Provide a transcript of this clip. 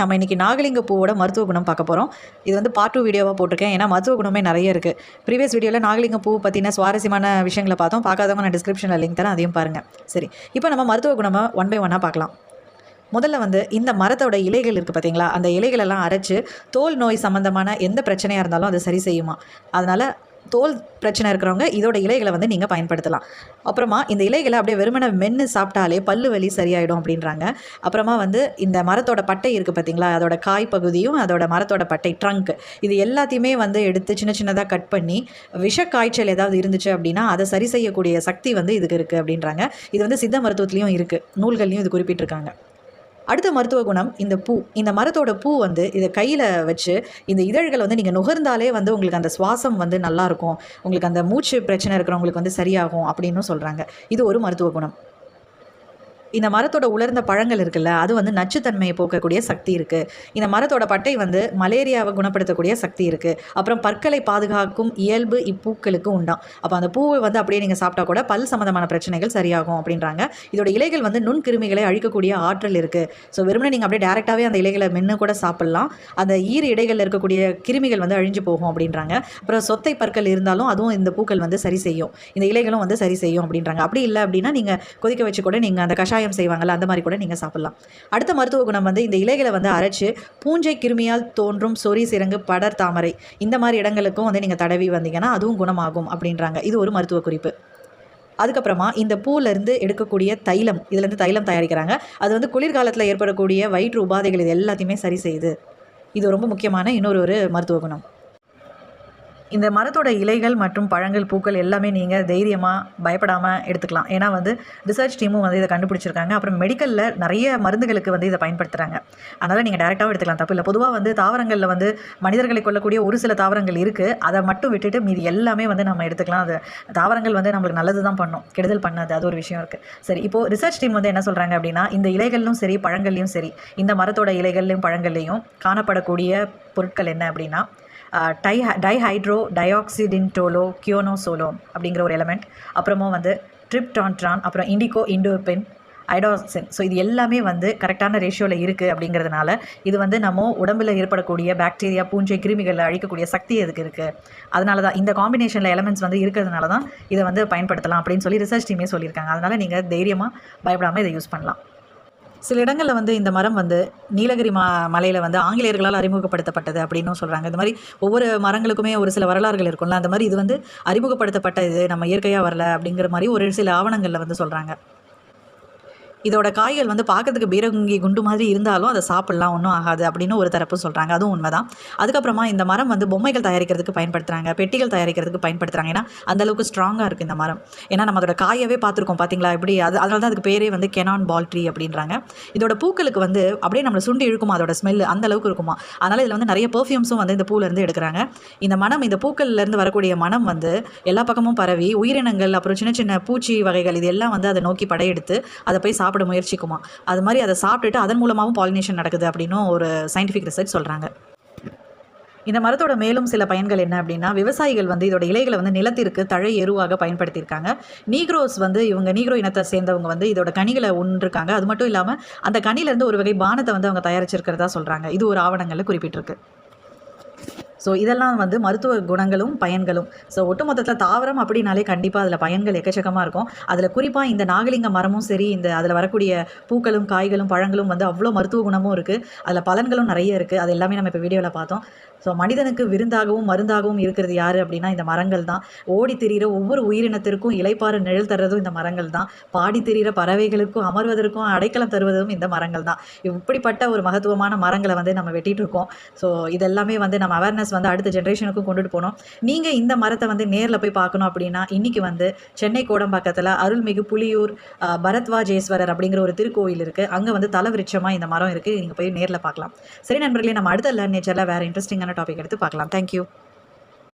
நம்ம இன்றைக்கி நாகலிங்க பூவோட மருத்துவ குணம் பார்க்க போகிறோம் இது வந்து பார்ட் டூ வீடியோவாக போட்டிருக்கேன். ஏன்னா மருத்துவ குணமே நிறைய இருக்குது ப்ரீவியஸ் வீடியோவில் நாகலிங்க பூ பற்றின சுவாரஸ்யமான விஷயங்களை பார்த்தோம். பார்க்காதவங்க நான் டிஸ்கிரிப்ஷனில் லிங்க் தரேன். அதையும் பாருங்கள் சரி இப்போ நம்ம மருத்துவ குணமாக ஒன் பை ஒன்னாக பார்க்கலாம். முதல்ல வந்து இந்த மரத்தோட இலைகள் இருக்குது பார்த்தீங்களா அந்த இலைகளெல்லாம் அரைச்சு தோல் நோய் சம்மந்தமான எந்த பிரச்சனையாக இருந்தாலும் அதை சரி செய்யுமா? அதனால் தோல் பிரச்சனை இருக்கிறவங்க இதோட இலைகளை வந்து நீங்கள் பயன்படுத்தலாம். அப்புறமா இந்த இலைகளை அப்படியே வெறுமனை மென்று சாப்பிட்டாலே பல்லு வலி சரியாயிடும் அப்படின்றாங்க. அப்புறமா வந்து இந்த மரத்தோட பட்டை இருக்குது பார்த்தீங்களா அதோட காய் பகுதியும் அதோட மரத்தோட பட்டை ட்ரங்க் இது எல்லாத்தையுமே வந்து எடுத்து சின்ன சின்னதாக கட் பண்ணி விஷ காய்ச்சல் ஏதாவது இருந்துச்சு அப்படின்னா அதை சரி செய்யக்கூடிய சக்தி வந்து இதுக்கு இருக்குது அப்படின்றாங்க. இது வந்து சித்த மருத்துவத்துலேயும் இருக்குது நூல்கள்லையும் இது குறிப்பிட்டிருக்காங்க. அடுத்த மருத்துவ குணம் இந்த பூ. இந்த மரத்தோட பூ வந்து இதை கையில் வச்சு இந்த இதழ்களை வந்து நீங்கள் நுகர்ந்தாலே வந்து உங்களுக்கு அந்த சுவாசம் வந்து நல்லாயிருக்கும் உங்களுக்கு அந்த மூச்சு பிரச்சனை இருக்கிறவங்களுக்கு வந்து சரியாகும் அப்படின்னு சொல்கிறாங்க இது ஒரு மருத்துவ குணம். இந்த மரத்தோட உலர்ந்த பழங்கள் இருக்குல்ல அது வந்து நச்சுத்தன்மையை போக்கக்கூடிய சக்தி இருக்குது இந்த மரத்தோட பட்டை வந்து மலேரியாவை குணப்படுத்தக்கூடிய சக்தி இருக்குது அப்புறம் பற்களை பாதுகாக்கும் இயல்பு இப்பூக்களுக்கு உண்டாம். அப்போ அந்த பூவை வந்து அப்படியே நீங்கள் சாப்பிட்டா கூட பல் சம்மந்தமான பிரச்சனைகள் சரியாகும் அப்படின்றாங்க. இதோட இலைகள் வந்து நுண்கிருமிகளை அழிக்கக்கூடிய ஆற்றல் இருக்குது ஸோ வெறுமனே நீங்கள் அப்படியே டேரெக்டாகவே அந்த இலைகளை மென்று கூட சாப்பிட்லாம். அந்த ஈர இடைகளில் இருக்கக்கூடிய கிருமிகள் வந்து அழிஞ்சு போகும் அப்படின்றாங்க. அப்புறம் சொத்தை பற்கள் இருந்தாலும் அதுவும் இந்த பூக்கள் வந்து சரி செய்யும். இந்த இலைகளும் வந்து சரி செய்யும் அப்படின்றாங்க. அப்படி இல்லை அப்படின்னா நீங்கள் கொதிக்க வச்சு கூட நீங்கள் அந்த கஷாயம் செய்வாங்கல்ல அந்த மாதிரி கூட நீங்கள் சாப்பிட்லாம். அடுத்த மருத்துவ குணம் வந்து இந்த இலைகளை வந்து அரைச்சு பூஞ்சை கிருமியால் தோன்றும் சொறி சிறங்கு படர் தாமரை இந்த மாதிரி இடங்களுக்கும் வந்து நீங்கள் தடவி வந்தீங்கன்னா அதுவும் குணமாகும் அப்படின்றாங்க. இது ஒரு மருத்துவ குறிப்பு. அதுக்கப்புறமா இந்த பூவிலேருந்து எடுக்கக்கூடிய தைலம் இதுலேருந்து தைலம் தயாரிக்கிறாங்க. அது வந்து குளிர்காலத்தில் ஏற்படக்கூடிய வயிற்று உபாதைகள் இது எல்லாத்தையுமே சரி செய்யுது. இது ரொம்ப முக்கியமான இன்னொரு ஒரு மருத்துவ குணம். இந்த மரத்தோட இலைகள் மற்றும் பழங்கள் பூக்கள் எல்லாமே நீங்கள் தைரியமாக பயப்படாமல் எடுத்துக்கலாம். ஏன்னா வந்து ரிசர்ச் டீமும் வந்து இதை கண்டுபிடிச்சிருக்காங்க. அப்புறம் மெடிக்கலில் நிறைய மருந்துகளுக்கு வந்து இதை பயன்படுத்துகிறாங்க அதனால் நீங்கள் டேரெக்டாகவும் எடுத்துக்கலாம். தப்பு இல்லை. பொதுவாக வந்து தாவரங்களில் வந்து மனிதர்களை கொள்ளக்கூடிய ஒரு சில தாவரங்கள் இருக்குது அதை மட்டும் விட்டுட்டு மீதி எல்லாமே வந்து நம்ம எடுத்துக்கலாம். அது தாவரங்கள் வந்து நம்மளுக்கு நல்லது தான் பண்ணும். கெடுதல் பண்ணாது. அது ஒரு விஷயம் இருக்குது சரி இப்போது ரிசர்ச் டீம் வந்து என்ன சொல்கிறாங்க அப்படின்னா இந்த இலைகளிலும் சரி பழங்கள்லையும் சரி இந்த மரத்தோட இலைகள்லையும் பழங்கள்லையும் காணப்படக்கூடிய பொருட்கள் என்ன அப்படின்னா டை டைஹைட்ரோ டயோக்சிடின்டோலோ கியோனோசோலோன் அப்படிங்கிற ஒரு எலமெண்ட் அப்புறமா வந்து ட்ரிப்டான்ட்ரான் அப்புறம் இண்டிகோ இண்டோபின் ஐடாசின் ஸோ இது எல்லாமே வந்து கரெக்டான ரேஷியோவில் இருக்குது அப்படிங்கிறதுனால இது வந்து நம்ம உடம்பில் ஏற்படக்கூடிய பாக்டீரியா பூஞ்சை கிருமிகளில் அழிக்கக்கூடிய சக்தி அதுக்கு இருக்குது அதனால தான் இந்த காம்பினேஷனில் எலமெண்ட்ஸ் வந்து இருக்கிறதுனால தான் இதை வந்து பயன்படுத்தலாம் அப்படின்னு சொல்லி ரிசர்ச் டீமே சொல்லியிருக்காங்க. அதனால் நீங்கள் தைரியமாக பயப்படாமல் இதை யூஸ் பண்ணலாம். சில இடங்களில் வந்து இந்த மரம் வந்து நீலகிரி மா மலையில் வந்து ஆங்கிலேயர்களால் அறிமுகப்படுத்தப்பட்டது அப்படின்னும் சொல்கிறாங்க இந்த மாதிரி ஒவ்வொரு மரங்களுக்குமே ஒரு சில வரலாறுகள் இருக்கும்ல. அந்த மாதிரி இது வந்து அறிமுகப்படுத்தப்பட்ட இது நம்ம இயற்கையாக வரல அப்படிங்கிற மாதிரி ஒரு சில ஆவணங்களில் வந்து சொல்கிறாங்க இதோட காய்கள் வந்து பார்க்கறதுக்கு பீரங்கி குண்டு மாதிரி இருந்தாலும் அதை சாப்பிட்லாம் ஒன்றும் ஆகாது அப்படின்னு ஒரு தரப்பு சொல்கிறாங்க அதுவும் உண்மைதான். அதுக்கப்புறமா இந்த மரம் வந்து பொம்மைகள் தயாரிக்கிறதுக்கு பயன்படுத்துகிறாங்க பெட்டிகள் தயாரிக்கிறதுக்கு பயன்படுத்துகிறாங்க ஏன்னா அந்தளவுக்கு ஸ்ட்ராங்காக இருக்குது இந்த மரம். ஏன்னா நம்ம அதோட காயவே பார்த்துருக்கோம் பார்த்தீங்களா எப்படி அது அதனால தான் அதுக்கு பேரே வந்து கெனான் பால் ட்ரீ அப்படின்றாங்க. இதோட பூக்களுக்கு வந்து அப்படியே நம்மளை சுண்டி இழுக்குமா? அதோட ஸ்மெல் அந்த அளவுக்கு இருக்குமா? அதனால் இதில் வந்து நிறைய பெர்ஃப்யூம்ஸும் வந்து இந்த பூலேருந்து எடுக்கிறாங்க. இந்த மனம் இந்த பூக்கள்லேருந்து வரக்கூடிய மனம் வந்து எல்லா பக்கமும் பரவி உயிரினங்கள் அப்புறம் சின்ன சின்ன பூச்சி வகைகள் இது எல்லாம் வந்து அதை நோக்கி படையெடுத்து அதை போய் சாப்பிட முயற்சிக்குமா? அது மாதிரி அதை சாப்பிட்டுட்டு அதன் மூலமாகவும் பாலினேஷன் நடக்குது அப்படின்னும் ஒரு சயின்டிஃபிக் ரிசர்ச் சொல்கிறாங்க இந்த மரத்தோட மேலும் சில பயன்கள் என்ன அப்படின்னா விவசாயிகள் வந்து இதோட இலைகளை வந்து நிலத்திற்கு தழை எருவாக பயன்படுத்தியிருக்காங்க. நீக்ரோஸ் வந்து இவங்க நீக்ரோ இனத்தை சேர்ந்தவங்க வந்து இதோட கனிகளை உண்டிருக்காங்க அது மட்டும் இல்லாமல் அந்த கனிலேருந்து ஒரு வகை பானத்தை வந்து அவங்க தயாரிச்சிருக்கிறதா சொல்கிறாங்க இது ஒரு ஆவணங்களில் குறிப்பிட்டிருக்கு. ஸோ இதெல்லாம் வந்து மருத்துவ குணங்களும் பயன்களும். ஸோ ஒட்டுமொத்தத்தில் தாவரம் அப்படின்னாலே கண்டிப்பாக அதில் பயன்கள் எக்கச்சக்கமாக இருக்கும். அதில் குறிப்பாக இந்த நாகலிங்க மரமும் சரி இந்த அதில் வரக்கூடிய பூக்களும் காய்களும் பழங்களும் வந்து அவ்வளோ மருத்துவ குணமும் இருக்குது அதில் பலன்களும் நிறைய இருக்குது அது எல்லாமே நம்ம இப்போ வீடியோவில் பார்த்தோம். ஸோ மனிதனுக்கு விருந்தாகவும் மருந்தாகவும் இருக்கிறது யார் அப்படின்னா இந்த மரங்கள் தான். ஓடி திரிகிற ஒவ்வொரு உயிரினத்திற்கும் இலைப்பாறு நிழல் தர்றதும் இந்த மரங்கள் தான். பாடி திரிகிற பறவைகளுக்கும் அமர்வதற்கும் அடைக்கலம் தருவதும் இந்த மரங்கள் தான். இப்படிப்பட்ட ஒரு மகத்துவமான மரங்களை வந்து நம்ம வெட்டிகிட்டு இருக்கோம். ஸோ இதெல்லாமே வந்து நம்ம அவேர்னஸ் வந்து அடுத்த ஜென்ரேஷனுக்கும் கொண்டுட்டு போகணும் நீங்கள் இந்த மரத்தை வந்து நேரில் போய் பார்க்கணும் அப்படின்னா இன்றைக்கி வந்து சென்னை கோடம்பாக்கத்தில் அருள்மிகு புலியூர் பரத்வாஜேஸ்வரர் அப்படிங்கிற ஒரு திருக்கோயில் இருக்குது அங்கே வந்து தலவிருட்சமாக இந்த மரம் இருக்குது நீங்கள் போய் நேரில் பார்க்கலாம். சரி நண்பர்களே நம்ம அடுத்த லேர்ன் நேச்சரில் வேறு இன்ட்ரெஸ்டிங்கான டாபிக் எடுத்து பார்க்கலாம். தேங்க்யூ